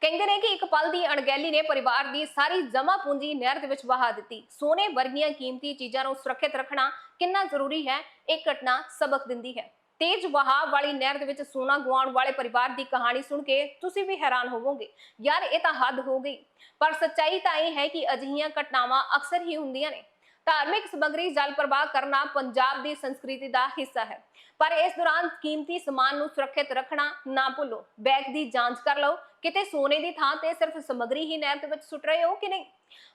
ਕਹਿੰਦੇ ਨੇ ਕਿ ਇੱਕ ਪਲ ਦੀ ਅਣਗਹਿਲੀ ਨੇ ਪਰਿਵਾਰ ਦੀ ਸਾਰੀ ਜਮਾ ਪੂੰਜੀ ਨਹਿਰ ਦੇ ਵਿੱਚ ਵਹਾ ਦਿੱਤੀ। ਸੋਨੇ ਵਰਗੀਆਂ ਕੀਮਤੀ ਚੀਜ਼ਾਂ ਨੂੰ ਸੁਰੱਖਿਅਤ ਰੱਖਣਾ ਕਿੰਨਾ ਜ਼ਰੂਰੀ ਹੈ, ਇਹ ਘਟਨਾ ਸਬਕ ਦਿੰਦੀ ਹੈ। ਤੇਜ਼ ਵਹਾਅ ਵਾਲੀ ਨਹਿਰ ਦੇ ਵਿੱਚ ਸੋਨਾ ਗਵਾਉਣ ਵਾਲੇ ਪਰਿਵਾਰ ਦੀ ਕਹਾਣੀ ਸੁਣ ਕੇ ਤੁਸੀਂ ਵੀ ਹੈਰਾਨ ਹੋਵੋਗੇ। ਯਾਰ, ਇਹ ਤਾਂ ਹੱਦ ਹੋ ਗਈ। ਪਰ ਸੱਚਾਈ ਤਾਂ ਇਹ ਹੈ ਕਿ ਅਜਿਹੀਆਂ ਘਟਨਾਵਾਂ ਅਕਸਰ ਹੀ ਹੁੰਦੀਆਂ ਨੇ। ਧਾਰਮਿਕ ਸਮੱਗਰੀ ਜਲ ਪ੍ਰਵਾਹ ਕਰਨਾ ਪੰਜਾਬ ਦੀ ਸੰਸਕ੍ਰਿਤੀ ਦਾ ਹਿੱਸਾ ਹੈ। ਪਰ ਇਸ ਦੌਰਾਨ ਕੀਮਤੀ ਸਮਾਨ ਨੂੰ ਸੁਰੱਖਿਅਤ ਰੱਖਣਾ ਨਾ ਭੁੱਲੋ। ਬੈਗ ਦੀ ਜਾਂਚ ਕਰ ਲਓ। ਕਿਤੇ ਸੋਨੇ ਦੀ ਥਾਂ ਤੇ ਸਿਰਫ ਸਮੱਗਰੀ ਹੀ ਨਹਿਰ ਦੇ ਵਿੱਚ ਸੁੱਟ ਰਹੇ ਹੋ ਕਿ ਨਹੀਂ?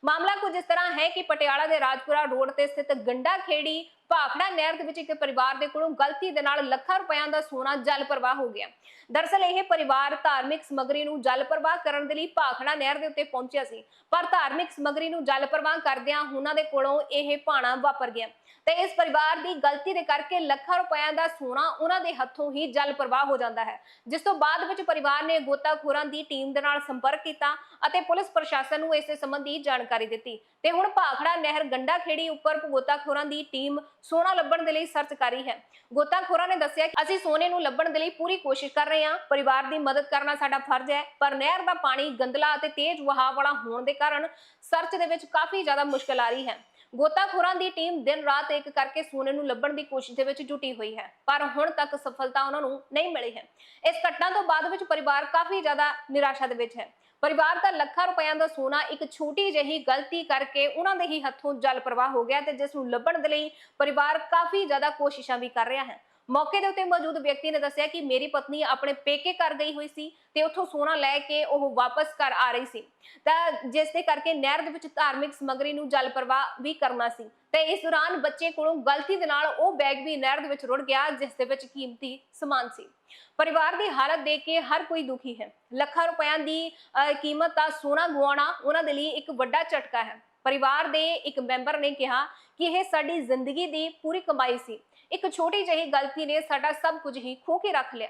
ਮਾਮਲਾ ਕੁਝ ਇਸ ਤਰ੍ਹਾਂ ਹੈ ਕਿ ਪਟਿਆਲਾ ਦੇ ਰਾਜਪੁਰਾ ਰੋਡ ਤੇ ਸਥਿਤ ਗੰਡਾ ਖੇੜੀ ਭਾਖੜਾ ਨਹਿਰ ਦੇ ਵਿੱਚ ਇੱਕ ਪਰਿਵਾਰ ਦੇ ਕੋਲੋਂ ਗਲਤੀ ਦੇ ਨਾਲ ਲੱਖਾਂ ਰੁਪਇਆਂ ਦਾ ਸੋਨਾ ਜਲ ਪ੍ਰਵਾਹ ਹੋ ਗਿਆ। ਦਰਸਲ ਇਹ ਪਰਿਵਾਰ ਧਾਰਮਿਕ ਸਮੱਗਰੀ ਨੂੰ ਜਲ ਪ੍ਰਵਾਹ ਕਰਨ ਦੇ ਲਈ ਭਾਖੜਾ ਨਹਿਰ ਦੇ ਉੱਤੇ ਪਹੁੰਚਿਆ ਸੀ, ਪਰ ਧਾਰਮਿਕ ਸਮੱਗਰੀ ਨੂੰ ਜਲ ਪ੍ਰਵਾਹ ਕਰਦਿਆਂ ਉਹਨਾਂ ਦੇ ਕੋਲੋਂ ਇਹ ਭਾਣਾ ਵਾਪਰ ਗਿਆ। ਤੇ ਇਸ ਪਰਿਵਾਰ ਦੀ ਗਲਤੀ ਦੇ ਕਰਕੇ ਲੱਖਾਂ ਰੁਪਇਆਂ ਦਾ ਸੋਨਾ ਉਹਨਾਂ ਦੇ ਹੱਥੋਂ ਹੀ ਜਲ ਪ੍ਰਵਾਹ ਹੋ ਜਾਂਦਾ ਹੈ, ਜਿਸ ਤੋਂ ਬਾਅਦ ਵਿੱਚ ਪਰਿਵਾਰ ਨੇ ਗੋਤਾਖੋਰਾਂ ਦੀ ਟੀਮ ਦੇ ਨਾਲ ਸੰਪਰਕ ਕੀਤਾ ਅਤੇ ਪੁਲਿਸ ਪ੍ਰਸ਼ਾਸਨ ਨੂੰ ਇਸ ਸੰਬੰਧੀ ਜਾਣਕਾਰੀ ਦਿੱਤੀ। ਤੇ ਹੁਣ ਭਾਖੜਾ ਨਹਿਰ ਗੰਡਾ ਖੇੜੀ ਉੱਪਰ ਗੋਤਾਖੋਰਾਂ ਦੀ ਟੀਮ ਸੋਨਾ ਲੱਭਣ ਦੇ ਲਈ ਸਰਚ ਕਰ ਰਹੀ ਹੈ। ਗੋਤਾਖੋਰਾਂ ਨੇ ਦੱਸਿਆ ਕਿ ਅਸੀਂ ਸੋਨੇ ਨੂੰ ਲੱਭਣ ਦੇ ਲਈ ਪੂਰੀ ਕੋਸ਼ਿਸ਼ ਕਰ ਰਹੇ ਹਾਂ। ਪਰਿਵਾਰ ਦੀ ਮਦਦ ਕਰਨਾ ਸਾਡਾ ਫਰਜ਼ ਹੈ, ਪਰ ਨਹਿਰ ਦਾ ਪਾਣੀ ਗੰਦਲਾ ਅਤੇ ਤੇਜ਼ ਵਹਾਅ ਵਾਲਾ ਹੋਣ ਦੇ ਕਾਰਨ ਸਰਚ ਦੇ ਵਿੱਚ ਕਾਫੀ ਜ਼ਿਆਦਾ ਮੁਸ਼ਕਲ ਆ ਰਹੀ ਹੈ। ਗੋਤਾਖੋਰਾਂ ਦੀ ਟੀਮ ਦਿਨ ਰਾਤ ਇੱਕ ਕਰਕੇ ਸੋਨੇ ਨੂੰ ਲੱਭਣ ਦੀ ਕੋਸ਼ਿਸ਼ ਦੇ ਵਿੱਚ ਜੁਟੀ ਹੋਈ ਹੈ, ਪਰ ਹੁਣ ਤੱਕ ਸਫਲਤਾ ਉਹਨਾਂ ਨੂੰ ਨਹੀਂ ਮਿਲੀ ਹੈ। ਇਸ ਘਟਨਾ ਤੋਂ ਬਾਅਦ ਵਿੱਚ ਪਰਿਵਾਰ ਕਾਫੀ ਜ਼ਿਆਦਾ ਨਿਰਾਸ਼ਾ ਦੇ ਵਿੱਚ ਹੈ। ਪਰਿਵਾਰ ਦਾ ਲੱਖਾਂ ਰੁਪਇਆਂ ਦਾ ਸੋਨਾ ਇੱਕ ਛੋਟੀ ਜਿਹੀ ਗਲਤੀ ਕਰਕੇ ਉਹਨਾਂ ਦੇ ਹੀ ਹੱਥੋਂ ਜਲ ਪ੍ਰਵਾਹ ਹੋ ਗਿਆ ਤੇ ਜਿਸ ਨੂੰ ਲੱਭਣ ਦੇ ਲਈ ਪਰਿਵਾਰ ਕਾਫੀ ਜ਼ਿਆਦਾ ਕੋਸ਼ਿਸ਼ਾਂ ਵੀ ਕਰ ਰਿਹਾ ਹੈ। ਮੌਕੇ ਦੇ ਉੱਤੇ ਮੌਜੂਦ ਵਿਅਕਤੀ ਨੇ ਦੱਸਿਆ ਕਿ ਮੇਰੀ ਪਤਨੀ ਆਪਣੇ ਪੇਕੇ ਘਰ ਗਈ ਹੋਈ ਸੀ ਤੇ ਉੱਥੋਂ ਸੋਨਾ ਲੈ ਕੇ ਉਹ ਵਾਪਸ ਘਰ ਆ ਰਹੀ ਸੀ। ਤਾਂ ਜਿਸ ਦੇ ਕਰਕੇ ਨਹਿਰ ਦੇ ਵਿੱਚ ਧਾਰਮਿਕ ਸਮੱਗਰੀ ਨੂੰ ਜਲ ਪ੍ਰਵਾਹ ਵੀ ਕਰਨਾ ਸੀ। ਤੇ ਇਸ ਦੌਰਾਨ ਬੱਚੇ ਕੋਲੋਂ ਗਲਤੀ ਦੇ ਨਾਲ ਉਹ ਬੈਗ ਵੀ ਨਹਿਰ ਦੇ ਵਿੱਚ ਰੁੜ ਗਿਆ ਜਿਸ ਦੇ ਵਿੱਚ ਕੀਮਤੀ ਸਮਾਨ ਸੀ। ਪਰਿਵਾਰ ਦੀ ਹਾਲਤ ਦੇਖ ਕੇ ਹਰ ਕੋਈ ਦੁਖੀ ਹੈ। ਲੱਖਾਂ ਰੁਪਇਆਂ ਦੀ ਅਹ, ਕੀਮਤ ਦਾ ਸੋਨਾ ਗਵਾਉਣਾ ਉਹਨਾਂ ਦੇ ਲਈ ਇੱਕ ਵੱਡਾ ਝਟਕਾ ਹੈ। ਪਰਿਵਾਰ ਦੇ ਇੱਕ ਮੈਂਬਰ ਨੇ ਕਿਹਾ ਕਿ ਇਹ ਸਾਡੀ ਜ਼ਿੰਦਗੀ ਦੀ ਪੂਰੀ ਕਮਾਈ ਸੀ। ਇੱਕ ਛੋਟੀ ਜਿਹੀ ਗਲਤੀ ਨੇ ਸਾਡਾ ਸਭ ਕੁਝ ਹੀ ਖੋਹ ਕੇ ਰੱਖ ਲਿਆ।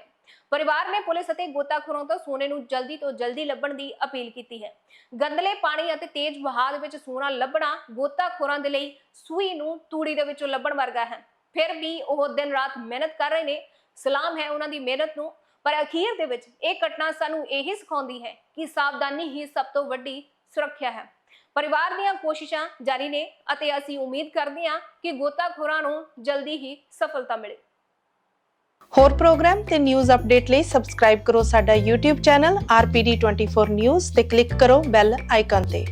ਪਰਿਵਾਰ ਨੇ ਪੁਲਿਸ ਅਤੇ ਗੋਤਾਖੋਰਾਂ ਤੋਂ ਸੋਨੇ ਨੂੰ ਜਲਦੀ ਤੋਂ ਜਲਦੀ ਲੱਭਣ ਦੀ ਅਪੀਲ ਕੀਤੀ ਹੈ। ਗੰਦਲੇ ਪਾਣੀ ਅਤੇ ਤੇਜ਼ ਵਹਾਅ ਦੇ ਵਿੱਚ ਸੋਨਾ ਲੱਭਣਾ ਗੋਤਾਖੋਰਾਂ ਦੇ ਲਈ ਸੂਈ ਨੂੰ ਤੂੜੀ ਦੇ ਵਿੱਚੋਂ ਲੱਭਣ ਵਰਗਾ ਹੈ। ਫਿਰ ਵੀ ਉਹ ਦਿਨ ਰਾਤ ਮਿਹਨਤ ਕਰ ਰਹੇ ਨੇ, ਸਲਾਮ ਹੈ ਉਹਨਾਂ ਦੀ ਮਿਹਨਤ ਨੂੰ। ਪਰ ਅਖੀਰ ਦੇ ਵਿੱਚ ਇਹ ਘਟਨਾ ਸਾਨੂੰ ਇਹੀ ਸਿਖਾਉਂਦੀ ਹੈ ਕਿ ਸਾਵਧਾਨੀ ਹੀ ਸਭ ਤੋਂ ਵੱਡੀ ਸੁਰੱਖਿਆ ਹੈ। ਪਰਿਵਾਰ ਦੀਆਂ ਕੋਸ਼ਿਸ਼ਾਂ ਜਾਰੀ ਨੇ ਅਤੇ ਅਸੀਂ ਉਮੀਦ ਕਰਦੇ ਹਾਂ ਕਿ ਗੋਤਾਖੋਰਾਂ ਨੂੰ ਜਲਦੀ ਹੀ ਸਫਲਤਾ ਮਿਲੇ। ਹੋਰ ਪ੍ਰੋਗਰਾਮ ਤੇ ਨਿਊਜ਼ ਅਪਡੇਟ ਲਈ ਸਬਸਕ੍ਰਾਈਬ ਕਰੋ ਸਾਡਾ YouTube ਚੈਨਲ RPD24 News ਤੇ ਕਲਿੱਕ ਕਰੋ ਬੈਲ ਆਈਕਨ ਤੇ।